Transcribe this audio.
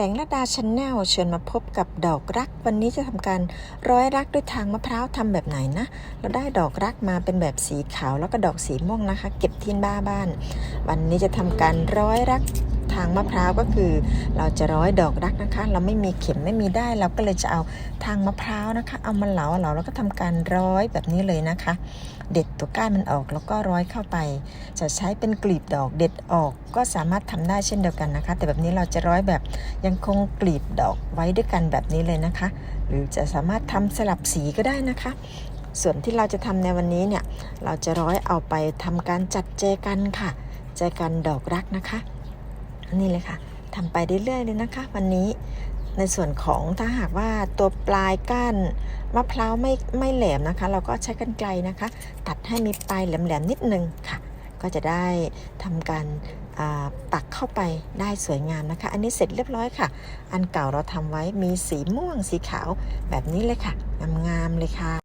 แดงละดาชาแนลเชิญมาพบกับดอกรัก วันนี้จะทำการร้อยรักด้วยทางมะพร้าวทำแบบไหนนะ เราได้ดอกรักมาเป็นแบบสีขาวแล้วก็ดอกสีม่วงนะคะ เก็บที่บ้าบ้าน วันนี้จะทำการร้อยรัก ทางมะพร้าวก็คือ เราจะร้อยดอกรักนะคะ เราไม่มีเข็มไม่มีได้ายเราก็เลยจะเอาทางมะพร้าวนะคะ เอามาเหลาเหลาแล้วก็ทำการร้อยแบบนี้เลยนะคะ เด็ดตัวก้านมันออกแล้วก็ร้อยเข้าไป จะใช้เป็นกลีบดอกเด็ดออกก็สามารถทำได้เช่นเดียวกันนะคะ แต่แบบนี้เราจะร้อยแบบยังคงกลีบดอกไว้ด้วยกันแบบนี้เลยนะคะ หรือจะสามารถทำสลับสีก็ได้นะคะส่วนที่เราจะทำในวันนี้เนี่ย เราจะร้อยเอาไปทำการจัดเจกันค่ะเจกันดอกรักนะคะ นี่เลยค่ะทำไปเรื่อยๆเลยนะคะ วันนี้ในส่วนของถ้าหากว่าตัวปลายก้านมะพร้าวไม่ไม่แหลมนะคะ เราก็ใช้กันไกลนะคะ ตัดให้มีปลายแหลมๆนิดนึงค่ะ ก็จะได้ทำการปักเข้าไปได้สวยงามนะคะ อันนี้เสร็จเรียบร้อยค่ะ อันเก่าเราทำไว้มีสีม่วงสีขาวแบบนี้เลยค่ะงามๆเลยค่ะ